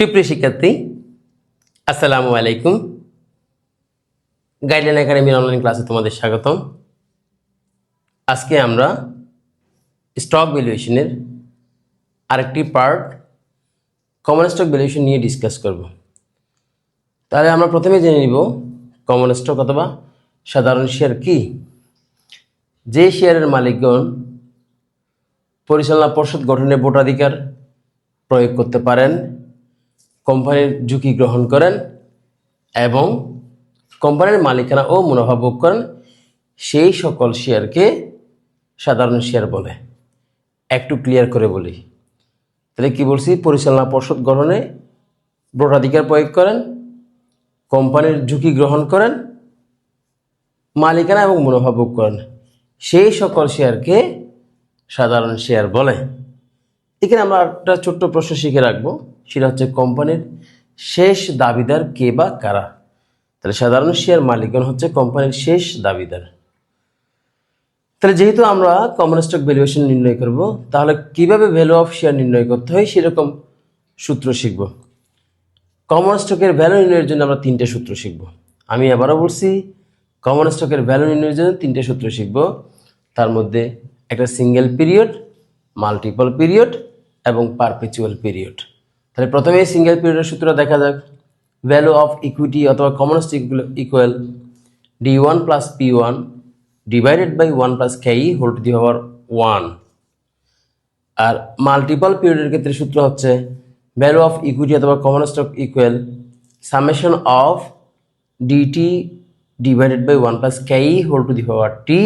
সুপ্রিয় শিক্ষার্থী, আসসালামু আলাইকুম। গাইডলাইন একাডেমির অনলাইন ক্লাসে তোমাদের স্বাগতম। আজকে আমরা স্টক ভ্যালুয়েশনের আরেকটি পার্ট কমন স্টক ভ্যালুয়েশন নিয়ে ডিসকাস করব। তাহলে আমরা প্রথমে জেনে নিব কমন স্টক অথবা সাধারণ শেয়ার কি। যে শেয়ারের মালিকগণ পরিচালনা পর্ষদ গঠনে ভোটাধিকার প্রয়োগ করতে পারেন কোম্পানির ঝুঁকি গ্রহণ করেন এবং কোম্পানির মালিকানা ও মুনাফা ভোগ করেন, সেই সকল শেয়ারকে সাধারণ শেয়ার বলে। একটু ক্লিয়ার করে বলি। তাহলে কি বলছি? পরিচালনা পর্ষদ গঠনে ভোটাধিকার প্রয়োগ করেন, কোম্পানির ঝুঁকি গ্রহণ করেন, মালিকানা এবং মুনাফা ভোগ করেন। সেই সকল শেয়ারকে সাধারণ শেয়ার বলে। এখানে আমরা একটা ছোট্ট প্রশ্ন শিখে রাখব। সেটা হচ্ছে কোম্পানির শেষ দাবিদার কে বা কারা? তাহলে সাধারণ শেয়ার মালিকগণ হচ্ছে কোম্পানির শেষ দাবিদার। তাহলে যেহেতু আমরা কমন স্টক ভ্যালুয়েশন নির্ণয় করব, তাহলে কীভাবে ভ্যালু অফ শেয়ার নির্ণয় করতে হয় সেরকম সূত্র শিখব। কমন স্টকের ভ্যালু নির্ণয়ের জন্য আমরা তিনটে সূত্র শিখব। আমি আবারও বলছি কমন স্টকের ভ্যালু নির্ণয়ের জন্য তিনটে সূত্র শিখব। তার মধ্যে একটা সিঙ্গেল পিরিয়ড মাল্টিপল পিরিয়ড এবং পারপেচুয়াল পিরিয়ড তাহলে প্রথমে সিঙ্গেল পিরিয়ডের সূত্র দেখা যাক। ভ্যালু অফ ইকুইটি অথবা common stock equal D one plus P one divided by one plus K whole to the power one R multiple পিরিয়ডের ক্ষেত্রে সূত্র হচ্ছে ভ্যালু অফ ইকুইটি অথবা common stock equal summation of DT divided by one plus K whole to the power T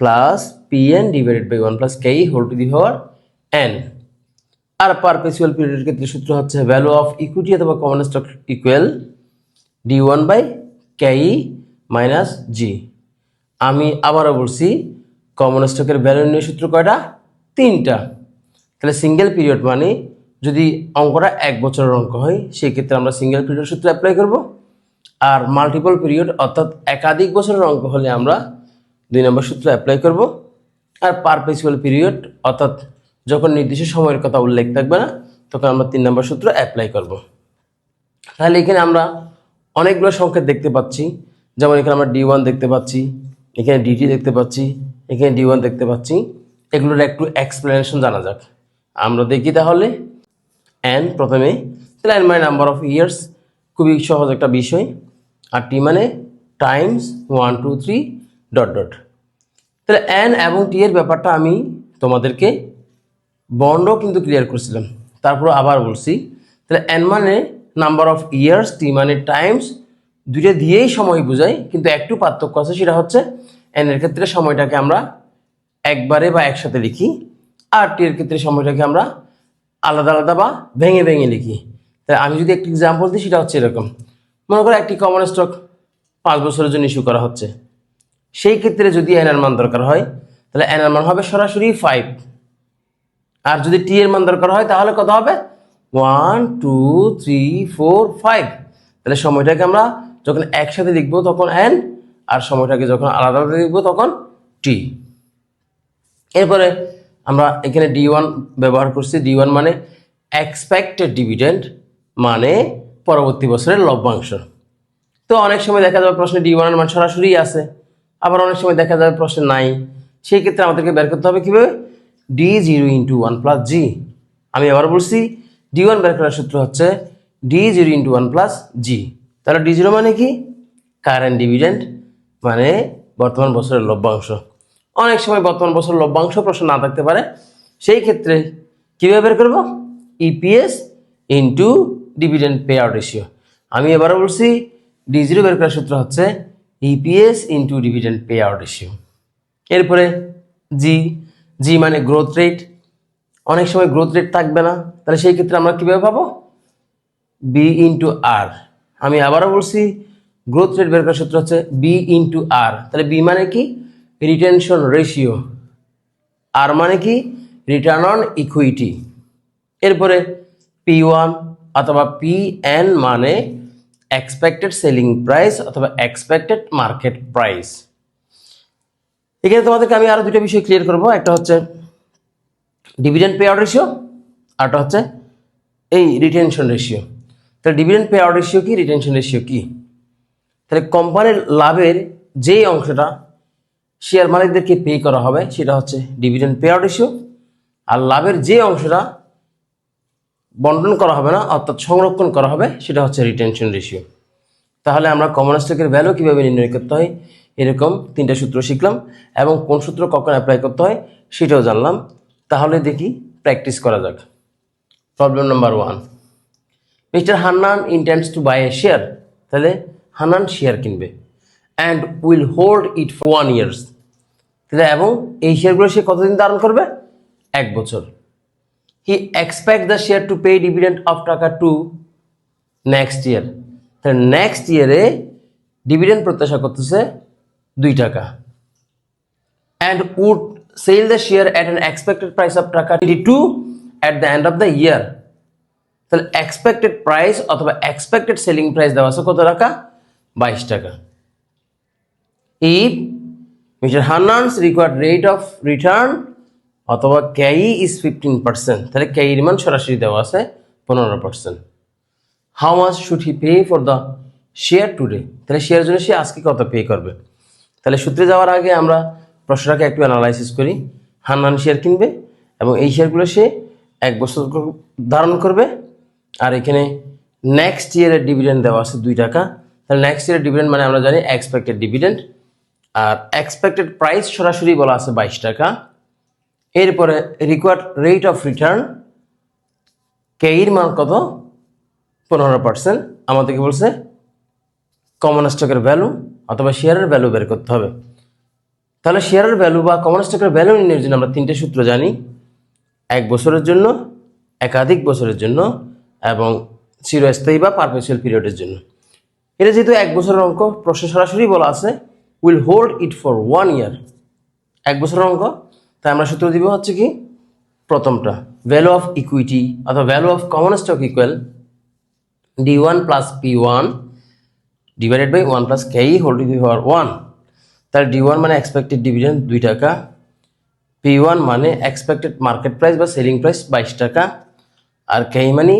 plus P N divided by one plus K whole to the power N R perpetual পিরিয়ডের ক্ষেত্রে সূত্র হচ্ছে value of equity অথবা common stock equal D one by K minus G আমি আবারও বলছি common স্টকের value নিয়ে সূত্র কয়টা? তিনটা। তাহলে সিঙ্গেল পিরিয়ড মানে যদি অঙ্কটা এক বছরের অঙ্ক হয়, সেই ক্ষেত্রে আমরা সিঙ্গেল পিরিয়ড সূত্র অ্যাপ্লাই করব। আর মাল্টিপল পিরিয়ড অর্থাৎ একাধিক বছরের অঙ্ক হলে আমরা দুই নম্বর সূত্র অ্যাপ্লাই করব। আর পারপেচুয়াল পিরিয়ড অর্থাৎ যখন নির্দিষ্ট সময়ের কথা উল্লেখ থাকবে না, তখন আমরা তিন নম্বর সূত্র অ্যাপ্লাই করব। তাহলে এখানে আমরা অনেকগুলো সংকেত দেখতে পাচ্ছি। যেমন এখানে আমরা ডি ওয়ান দেখতে পাচ্ছি, এখানে ডিটি দেখতে পাচ্ছি, এখানে ডি ওয়ান দেখতে পাচ্ছি। এগুলোর একটু এক্সপ্লেনেশন জানা যাক। আমরা দেখি তাহলে অ্যান প্রথমে, তাহলে এন মানে নাম্বার অফ ইয়ার্স খুবই সহজ একটা বিষয়। আর টি মানে times one two three dot dot তাহলে এন এবং টি এর ব্যাপারটা আমি তোমাদেরকে বন্ডও কিন্তু ক্লিয়ার করছিলাম। তারপর আবার বলছি, তাহলে এন মানে নাম্বার অফ ইয়ার্স টি মানে টাইমস দুইটা দিয়েই সময় বোঝায় কিন্তু একটু পার্থক্য আছে, সেটা হচ্ছে এন ক্ষেত্রে সময়টাকে আমরা একবারে বা একসাথে লিখি, আর টি এর ক্ষেত্রে সময়টাকে আমরা আলাদা আলাদা বা ভেঙে ভেঙে লিখি। তাই আমি যদি একটি এক্সাম্পল দিই, সেটা হচ্ছে এরকম। মনে করো একটি কমন স্টক পাঁচ বছরের জন্য ইস্যু করা হচ্ছে। সেই ক্ষেত্রে যদি এনার মান দরকার হয়, তাহলে এনার মান হবে সরাসরি ফাইভ আর যদি টি এর মান দরকার হয়, তাহলে কত হবে? One two three four five তাহলে সময়টাকে আমরা যখন একসাথে লিখব তখন এন আর সময়টাকে যখন আলাদা আলাদা লিখব তখন টি এরপরে আমরা এখানে ডি ওয়ান ব্যবহার করছি। ডি ওয়ান মানে এক্সপেক্টেড ডিভিডেন্ড মানে পরবর্তী বছরের লভ্যাংশ। তো অনেক সময় দেখা যাবে প্রশ্নে ডি ওয়ানের মান সরাসরি আছে আবার অনেক সময় দেখা যাবে প্রশ্নে নাই। সেই ক্ষেত্রে আমাদেরকে বের করতে হবে কীভাবে? D zero into one plus G আমি আবার বলছি ডি ওয়ান বের করার সূত্র হচ্ছে D zero into one plus G তাহলে ডি জিরো মানে কি? কারেন্ট ডিভিডেন্ড মানে বর্তমান বছরের লভ্যাংশ। অনেক সময় বর্তমান বছর লভ্যাংশ প্রশ্ন না থাকতে পারে। সেই ক্ষেত্রে কীভাবে বের করব? EPS into dividend pay out ratio আমি এবারও বলছি ডি জিরো বের করার সূত্র হচ্ছে EPS into dividend pay out ratio এরপরে জি জি মানে গ্রোথ রেট অনেক সময় গ্রোথ রেট থাকবে না। তাহলে সেই ক্ষেত্রে আমরা কীভাবে পাবো? বি ইন্টু আর আমি আবারও বলছি গ্রোথ রেট বের করার সূত্র হচ্ছে বি ইন্টু আর তাহলে বি মানে কি? রিটেনশন রেশিও আর মানে কি? রিটার্ন অন ইকুইটি এরপরে পি ওয়ান অথবা পি এন মানে এক্সপেক্টেড সেলিং প্রাইস অথবা এক্সপেক্টেড মার্কেট প্রাইস এখানে তোমাদেরকে আমি আরও দুটো বিষয় ক্লিয়ার করব। একটা হচ্ছে ডিভিডেন্ড পে আউট রেশিও আরটা হচ্ছে এই রিটেনশন রেশিও তাহলে ডিভিডেন্ড পে আউট রেশিও কি রিটেনশন রেশিও কি? তাহলে কোম্পানির লাভের যেই অংশটা শেয়ার মালিকদেরকে পে করা হবে, সেটা হচ্ছে ডিভিডেন্ড পে আউট রেশিও আর লাভের যে অংশটা বন্টন করা হবে না, অর্থাৎ সংরক্ষণ করা হবে, সেটা হচ্ছে রিটেনশন রেশিও তাহলে আমরা কমন স্টকের ভ্যালু কীভাবে নির্ণয় করতে হয়? এরকম তিনটা সূত্র শিখলাম এবং কোন সূত্র কখন অ্যাপ্লাই করতে হয় সেটাও জানলাম। তাহলে দেখি প্র্যাকটিস করা যাক। Problem number one mister Hannan intends to buy a share তাহলে হান্নান শেয়ার কিনবে। And will hold it for one years তাহলে এবং এই শেয়ারগুলো সে কতদিন ধারণ করবে? এক বছর। He expect the share to pay dividend of taka two next year তাহলে নেক্সট ইয়ারে ডিভিডেন্ড প্রত্যাশা করতেছে দুই টাকা। And would sell the share at an expected price of taka twenty two at the end of the year তাহলে expected price অথবা expected selling price দেওয়া আছে কত টাকা? বাইশ টাকা। If mister Hannan's required rate of return অথবা ক্যাই is fifteen percent তাহলে ক্যাইর মান সরাসরি দেওয়া আছে পনেরো percent how much should he pay for the share today তাহলে শেয়ার জন্য সে আজকে কত পে করবে? তাহলে সূত্রে যাওয়ার আগে আমরা প্রশ্নটাকে একটু অ্যানালাইসিস করি। হান্নান শেয়ার কিনবে এবং এই শেয়ারগুলো সে এক বছর ধারণ করবে। আর এখানে নেক্সট ইয়ারের ডিভিডেন্ড দেওয়া আছে দুই টাকা। তাহলে নেক্সট ইয়ারের ডিভিডেন্ড মানে আমরা জানি এক্সপেক্টেড ডিভিডেন্ড আর এক্সপেক্টেড প্রাইস সরাসরি বলা আছে বাইশ টাকা। এরপরে রিকোয়ার্ড রেট অফ রিটার্ন কেইর মান কত? পনেরো পার্সেন্ট আমাদেরকে বলছে কমন স্টকের ভ্যালু অথবা শেয়ারের ভ্যালু বের করতে হবে। তাহলে শেয়ারের ভ্যালু বা কমন স্টকের ভ্যালু নির্ণয়ের জন্য আমরা তিনটে সূত্র জানি। এক বছরের জন্য, একাধিক বছরের জন্য এবং চিরস্থায়ী বা পারপেচুয়াল পিরিয়ডের জন্য। এটা যেহেতু এক বছরের অঙ্ক, প্রশ্ন সরাসরি বলা আছে will hold it for one year এক বছরের অঙ্ক, তাই আমরা সূত্র দিব হচ্ছে কি, প্রথমটা ভ্যালু অফ ইকুইটি অথবা value of common stock equal D one plus P one divided by one plus K whole to the power one তাহলে ডি ওয়ান মানে এক্সপেক্টেড ডিভিডেন্ড দুই টাকা পি ওয়ান মানে এক্সপেক্টেড মার্কেট প্রাইস বা selling price বাইশ টাকা, আর K মানে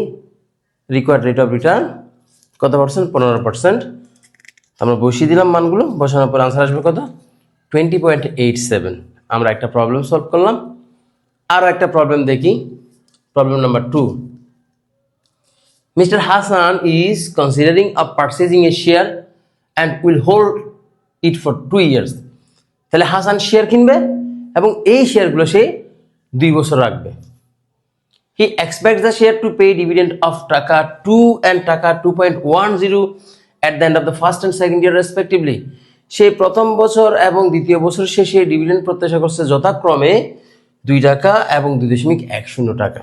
রিকোয়ার্ড রেট অফ রিটার্ন কত পার্সেন্ট পনেরো পার্সেন্ট আমরা বসিয়ে দিলাম মানগুলো, বসানোর পর আনসার আসবে কত? টোয়েন্টি পয়েন্ট এইট সেভেন আমরা একটা প্রবলেম সলভ করলাম। আরও একটা প্রবলেম দেখি। Problem number two Mr. Hassan is considering of purchasing a share and will hold it for two years. তাহলে হাসান শেয়ার কিনবে এবং এই শেয়ারগুলো সে দুই বছর রাখবে he expect the share to pay dividend of taka two and taka two point one zero at the end of the first and second year respectively সে প্রথম বছর এবং দ্বিতীয় বছর শেষে ডিভিডেন্ড প্রত্যাশা করছে যথাক্রমে দুই টাকা এবং দুই দশমিক এক শূন্য টাকা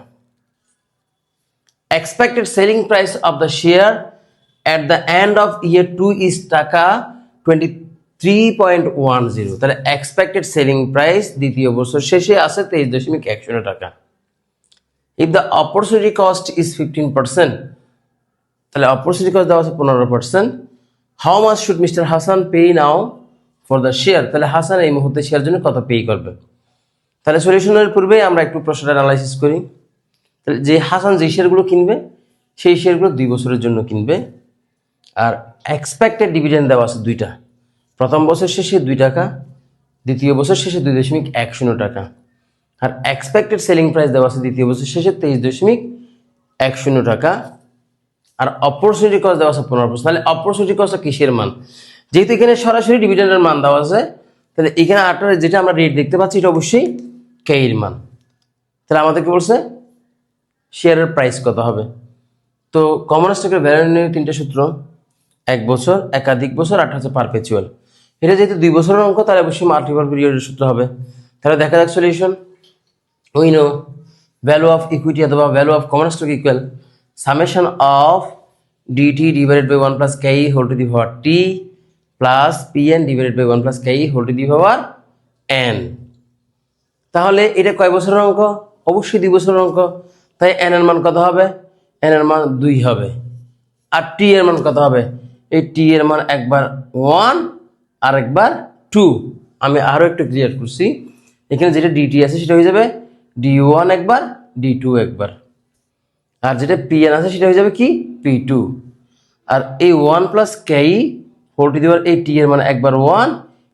expected selling price of the share at the end of year 2 is টাকা 23.10 তাহলে expected selling price দ্বিতীয় বছর শেষে আছে তেইশ দশমিক এক শূন্য টাকা। If the opportunity cost is 15 percent তাহলে opportunity cost দেওয়া আছে পনেরো percent how much should mister Hassan pay now for the share তাহলে হাসান এই মুহূর্তে শেয়ার জন্য কত পে করবে? তাহলে সলিউশনের পূর্বে আমরা একটু প্রশ্নটা অ্যানালাইসিস করি। তাহলে যে হাসান যে শেয়ারগুলো কিনবে, সেই শেয়ারগুলো দুই বছরের জন্য কিনবে। আর এক্সপেক্টেড ডিভিডেন্ড দেওয়া আছে দুইটা। প্রথম বছর শেষে দুই টাকা, দ্বিতীয় বছর শেষে দুই দশমিক এক শূন্য টাকা। আর এক্সপেক্টেড সেলিং প্রাইস দেওয়া আছে দ্বিতীয় বছর শেষে তেইশ দশমিক এক শূন্য টাকা। আর অপরচুনিটি কস্ট দেওয়া আছে পনেরো পার্সেন্ট। তাহলে অপরচুনিটি কস্টটা কিসের মান? যেহেতু এখানে সরাসরি ডিভিডেন্ডের মান দেওয়া আছে, তাহলে এখানে আটার যেটা আমরা রেট দেখতে পাচ্ছি এটা অবশ্যই কেইর মান। তাহলে আমাদেরকে বলছে শেয়ারের প্রাইস কত হবে? তো কমন স্টকের ভ্যালু তিনটে সূত্র, এক বছর, একাধিক বছর আর হচ্ছে পারপেচুয়াল এটা যেহেতু দুই বছরের অঙ্ক, তাহলে অবশ্যই মাল্টিপল পিরিয়ডের সূত্র হবে। তাহলে দেখা যাক solution we know value of equity অথবা value of common stock equal summation of DT divided by one plus K whole to the power T plus P N divided by one plus K whole to the power N তাহলে এটা কয় বছরের অঙ্ক? অবশ্যই দুই বছরের অঙ্ক। তাই এন এর মান কত হবে? এন এর মান দুই হবে। আর টি এর মান কত হবে? এই টি এর মান একবার ওয়ান আর একবার টু আমি আরও একটু ক্লিয়ার করছি। এখানে যেটা ডিটি আছে সেটা হয়ে যাবে ডি ওয়ান একবার ডি টু একবার। আর যেটা পি এন আছে সেটা হয়ে যাবে কি? পি টু আর এই one plus K whole to এই টি এর মানে একবার ওয়ান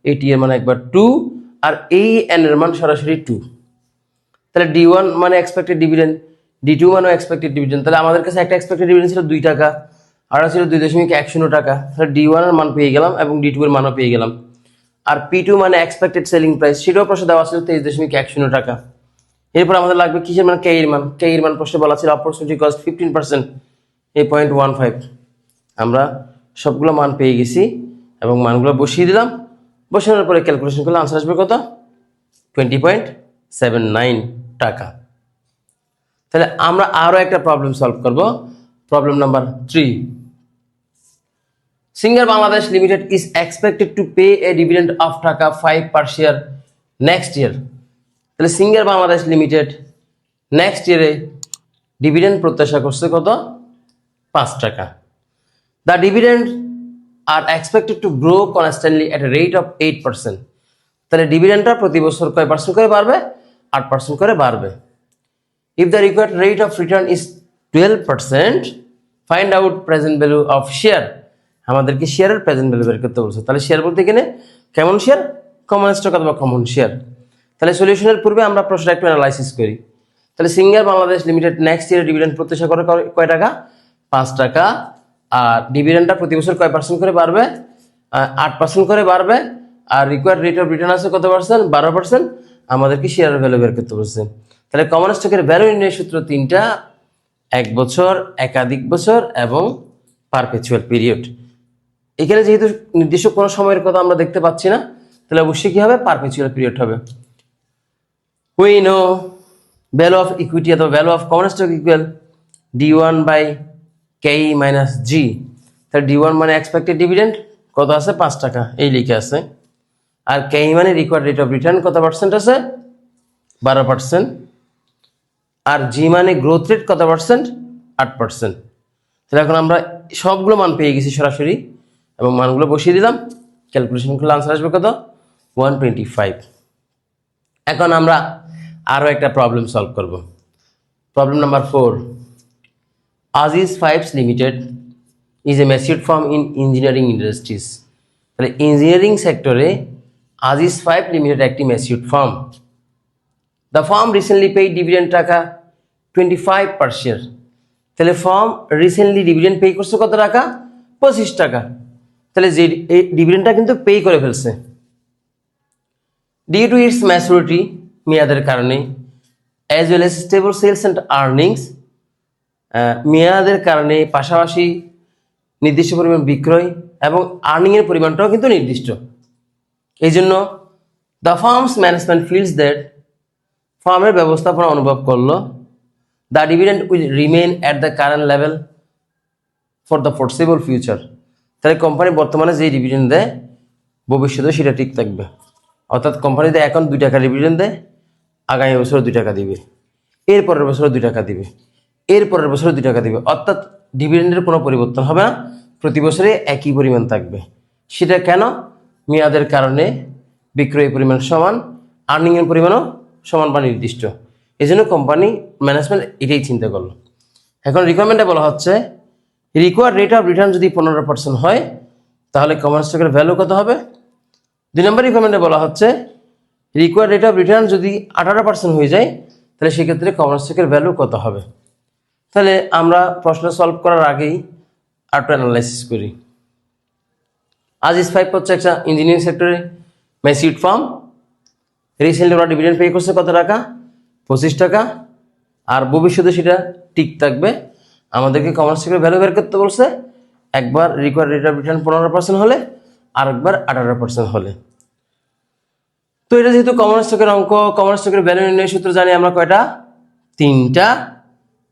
এই টি এর মানে একবার টু আর এই এন এর মান সরাসরি টু তাহলে ডি ওয়ান মানে এক্সপেক্টেড ডিভিডেন্ড ডি টু মানে এক্সপেক্টেড ডিভিডেন্ড তাহলে আমাদের কাছে একটা এক্সপেক্টেড ডিভিডেন্ড ছিল দুই টাকা, আর ছিল দুই দশমিক এক শূন্য টাকা। তাহলে ডি ওয়ানের মান পেয়ে গেলাম এবং ডি টু এর মানও পেয়ে গেলাম। আর পি টু মানে এক্সপেক্টেড সেলিং প্রাইস সেটাও প্রশ্ন দেওয়া ছিল তেইশ দশমিক এক শূন্য টাকা। এরপর আমাদের লাগবে কিসের মান? কে এর মান। কে এর মান প্রশ্নে বলা ছিল অপরচুনিটি কস্ট ফিফটিন পার্সেন্ট এই পয়েন্ট ওয়ান ফাইভ আমরা সবগুলো মান পেয়ে গেছি এবং মানগুলো বসিয়ে দিলাম। বসানোর পরে ক্যালকুলেশন করলে আনসার আসবে কত? টোয়েন্টি পয়েন্ট সেভেন নাইন টাকা। তাহলে আমরা আরও একটা প্রবলেম সলভ করব। Problem number three Singer Bangladesh limited is expected to pay a dividend of taka five per share next year তাহলে সিঙ্গার বাংলাদেশ লিমিটেড নেক্সট ইয়ারে ডিভিডেন্ড প্রত্যাশা করছে কত? পাঁচ টাকা। The dividend are expected to grow constantly at a rate of eight percent তাহলে ডিভিডেন্ডটা প্রতি বছর কয় পার্সেন্ট করে বাড়বে? আট পার্সেন্ট করে বাড়বে। The required rate of return is twelve percent find out present value of share আমাদেরকে শেয়ারের প্রেজেন্ট ভ্যালু বের করতে বলছে। তাহলে শেয়ার বলতে এখানে কেমন শেয়ার কমন স্টক অথবা কমন শেয়ার তাহলে সলিউশনের পূর্বে আমরা প্রশ্নটা একটু অ্যানালাইসিস করি। তাহলে Singer Bangladesh limited next year dividend প্রত্যাশা করে কয় টাকা? পাঁচ টাকা। আর ডিভিডেন্ডটা প্রতি বছর কয় পার্সেন্ট করে বাড়বে? আট পার্সেন্ট করে বাড়বে। আর রিকোয়ার্ড রেট অফ রিটার্ন আছে কত পার্সেন্ট বারো পার্সেন্ট আমাদেরকে শেয়ারের ভ্যালু বের করতে বলছে। তাহলে কমন স্টকের ভ্যালু নির্ণয় সূত্র তিনটা, এক বছর, একাধিক বছর এবং পারপেচুয়াল পিরিয়ড এখানে যেহেতু নির্দিষ্ট কোনো সময়ের কথা আমরা দেখতে পাচ্ছি না, তাহলে অবশ্যই কি হবে? পারপেচুয়াল পিরিয়ড হবে। We know value of equity অথবা value of common stock equal D one by K minus G তাহলে ডি ওয়ান মানে এক্সপেক্টেড ডিভিডেন্ড কত আছে? পাঁচ টাকা। এই লিখে আছে। আর কে মানে রিকোয়ার্ড রেট অফ রিটার্ন কত পার্সেন্ট আছে? বারো পার্সেন্ট আর জি মানে গ্রোথ রেট কত পার্সেন্ট আট পার্সেন্ট তাহলে এখন আমরা সবগুলো মান পেয়ে গেছি সরাসরি, এবং মানগুলো বসিয়ে দিলাম। ক্যালকুলেশন করলে আনসার আসবে কত? ওয়ান টোয়েন্টি ফাইভ এখন আমরা আরও একটা প্রবলেম সলভ করব। Problem number four Aziz Fives limited is a matured firm in engineering industries তাহলে ইঞ্জিনিয়ারিং সেক্টরে আজিজ ফাইভ লিমিটেড একটি matured firm the firm recently paid dividend taka twenty five per share তাহলে firm recently dividend pay করছে কত টাকা? পঁচিশ টাকা। তাহলে যে এই ডিভিডেন্ডটা কিন্তু পে করে ফেলছে। ডিউ টু ইটস ম্যাচুরিটি মেয়াদের কারণে as well as stable sales and earnings মেয়াদের কারণে পাশাপাশি নির্দিষ্ট পরিমাণ বিক্রয় এবং আর্নিংয়ের পরিমাণটাও কিন্তু নির্দিষ্ট। এই জন্য the firms management feels that ফার্মের ব্যবস্থাপনা অনুভব করল। The dividend will remain at the current level for the foreseeable future তাহলে কোম্পানি বর্তমানে যে ডিভিডেন্ড দেয় ভবিষ্যতে সেটা ঠিক থাকবে। অর্থাৎ কোম্পানিতে এখন দুই টাকা ডিভিডেন্ড দেয়, আগামী বছর দুই টাকা দিবে। এর পরের বছর দুই টাকা দিবে। এর পরের বছর দুই টাকা দিবে। অর্থাৎ ডিভিডেন্ডের কোনো পরিবর্তন হবে না। প্রতি বছরে একই পরিমাণ থাকবে। সেটা কেন? মেয়াদের কারণে বিক্রয়ের পরিমাণ সমান আর্নিংয়ের পরিমাণও সমান বা নির্দিষ্ট। এই জন্য কোম্পানি ম্যানেজমেন্ট এটাই চিন্তা করল। এখন রিকোয়ারমেন্টে বলা হচ্ছে রিকোয়ার রেট অফ রিটার্ন যদি পনেরো পার্সেন্ট হয়, তাহলে কমার্স স্টকের ভ্যালু কত হবে? দুই নম্বর রিকোয়ারমেন্টে বলা হচ্ছে রিকোয়ার রেট অফ রিটার্ন যদি আঠারো পার্সেন্ট হয়ে যায়, তাহলে সেক্ষেত্রে কমার্স স্টকের ভ্যালু কত হবে? তাহলে আমরা প্রশ্ন সলভ করার আগেই আরটু অ্যানালাইসিস করি। আজ ইস ফাইভ হচ্ছে একটা ইঞ্জিনিয়ারিং সেক্টরে মেসিড ফার্ম রিসেন্টলি ওরা ডিভিডেন্ড পে করছে কত টাকা? পঁচিশ টাকা। আর ভবিষ্যতে সেটা ঠিক থাকবে। আমাদেরকে কমার্স থেকে ভ্যালু বের করতে বলছে। একবার রিকোয়ার্ড রেট অফ রিটার্ন পনেরো পার্সেন্ট হলে আর একবার আঠারো পার্সেন্ট হলে। তো এটা যেহেতু কমন স্টকের অঙ্ক কমন স্টকের ভ্যালু নির্ণয় সূত্র জানি আমরা কয়টা? তিনটা।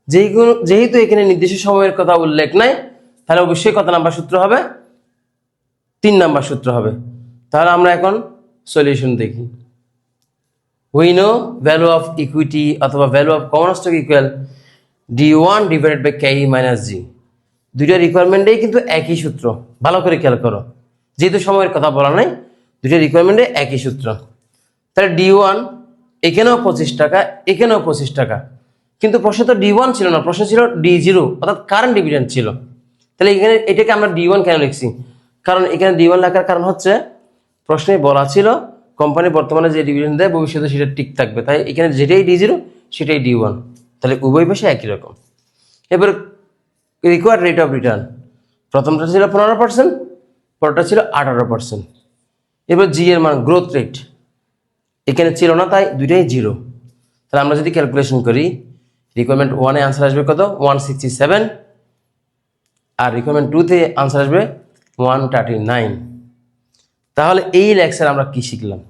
যেগুলো যেহেতু এখানে নির্দিষ্ট সময়ের কথা উল্লেখ নাই, তাহলে অবশ্যই কত নাম্বার সূত্র হবে? তিন নাম্বার সূত্র হবে। তাহলে আমরা এখন সলিউশন দেখি। We know value of equity অথবা value of common stock equal D one divided by K minus G দুইটা রিকোয়ারমেন্টেই কিন্তু একই সূত্র। ভালো করে খেয়াল করো। যেহেতু সময়ের কথা বলা নাই, দুইটা রিকোয়ারমেন্টে একই সূত্র। তাহলে ডি ওয়ান এখানেও পঁচিশ টাকা, এখানেও পঁচিশ টাকা। কিন্তু প্রশ্ন তো ডি ওয়ান ছিল না, প্রশ্ন ছিল ডি জিরো অর্থাৎ কারেন্ট ডিভিডেন্ড ছিল। তাহলে এখানে এটাকে আমরা ডি ওয়ান কেন লিখছি? কারণ এখানে ডি ওয়ান লেখার কারণ হচ্ছে, প্রশ্নে বলা ছিল কোম্পানি বর্তমানে যে ডিভিডেন্ড দেয়, ভবিষ্যতে সেটা ঠিক থাকবে। তাই এখানে যেটাই ডি জিরো সেটাই ডি ওয়ান তাহলে উভয় পাশে একই রকম। এবার রিকোয়ার্ড রেট অফ রিটার্ন প্রথমটা ছিল পনেরো পার্সেন্ট পরেরটা ছিল আঠারো পার্সেন্ট এবার জি এর মান গ্রোথ রেট এখানে ছিল না, তাই দুইটাই জিরো তাহলে আমরা যদি ক্যালকুলেশন করি রিকোয়ারমেন্ট ওয়ানে আনসার আসবে কত? ওয়ান সিক্সটি সেভেন আর রিকোয়ারমেন্ট টুতে আনসার আসবে ওয়ান থার্টি নাইন তাহলে এই লেকচার আমরা কি শিখলাম?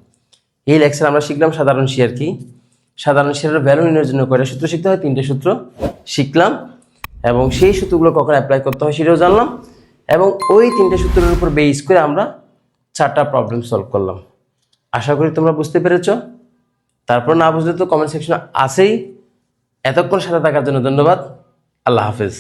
এই লেকচার আমরা শিখলাম সাধারণ শেয়ার কি? সাধারণ শেয়ারের ভ্যালু নির্ণয়ের জন্য কয়টা সূত্র শিখতে হয়? তিনটে সূত্র শিখলাম এবং সেই সূত্রগুলো কখন অ্যাপ্লাই করতে হয় সেটাও জানলাম এবং ওই তিনটে সূত্রের উপর বেস করে আমরা চারটা প্রবলেম সলভ করলাম। আশা করি তোমরা বুঝতে পেরেছ। তারপর না বুঝলে তো কমেন্ট সেকশনে আছেই। এতক্ষণ সাথে থাকার জন্য ধন্যবাদ। আল্লাহ হাফেজ।